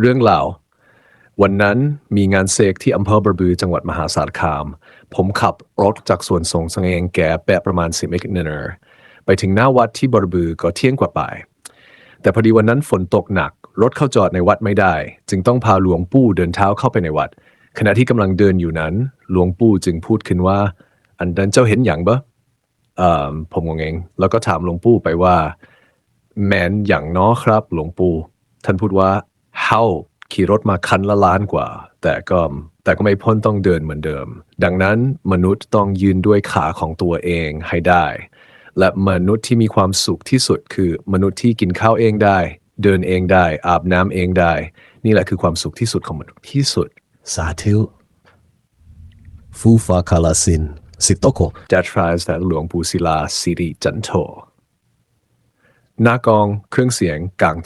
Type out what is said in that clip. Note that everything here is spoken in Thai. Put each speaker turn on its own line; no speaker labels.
เรื่องเล่าวันนั้นมีงานเสกที่อำเภอบระบือจังหวัดมหาสารคาม ผมขับรถจากส่วนสงสังเองแก่แปะประมาณ10เมกเนอร์ไปถึงหน้าวัดที่บระบือก็เที่ยงกว่าบ่ายแต่พอดีวันนั้นฝนตกหนัก รถเข้าจอดในวัดไม่ได้ จึงต้องพาหลวงปู่เดินเท้าเข้าไปในวัด ขณะที่กำลังเดินอยู่นั้น หลวงปู่จึงพูดขึ้นว่า อันนั้นเจ้าเห็นอย่างบะผมงงเองแล้วก็ถามหลวงปู่ไปว่า แมนอย่างน้อครับ หลวงปู่ท่านพูดว่า เฮาขี่รถมาคันละล้านกว่า แต่ก็แต่ก็ไม่พ้นต้องเดินเหมือนเดิม ดังนั้นมนุษย์ต้องยืนด้วยขาของตัวเองให้ได้ และมนุษย์ที่มีความสุขที่สุดคือมนุษย์ที่กินข้าวเองได้ เดินเองได้ อาบน้ำเองได้ นี่แหละคือความสุขที่สุดของมนุษย์ที่สุด
สาธุฟูฟาคาลาสินสิโตโก
จัดทรายแต่หลวงปู่ศิลาสิริจันโทหน้ากองเครื่องเสียงกลาง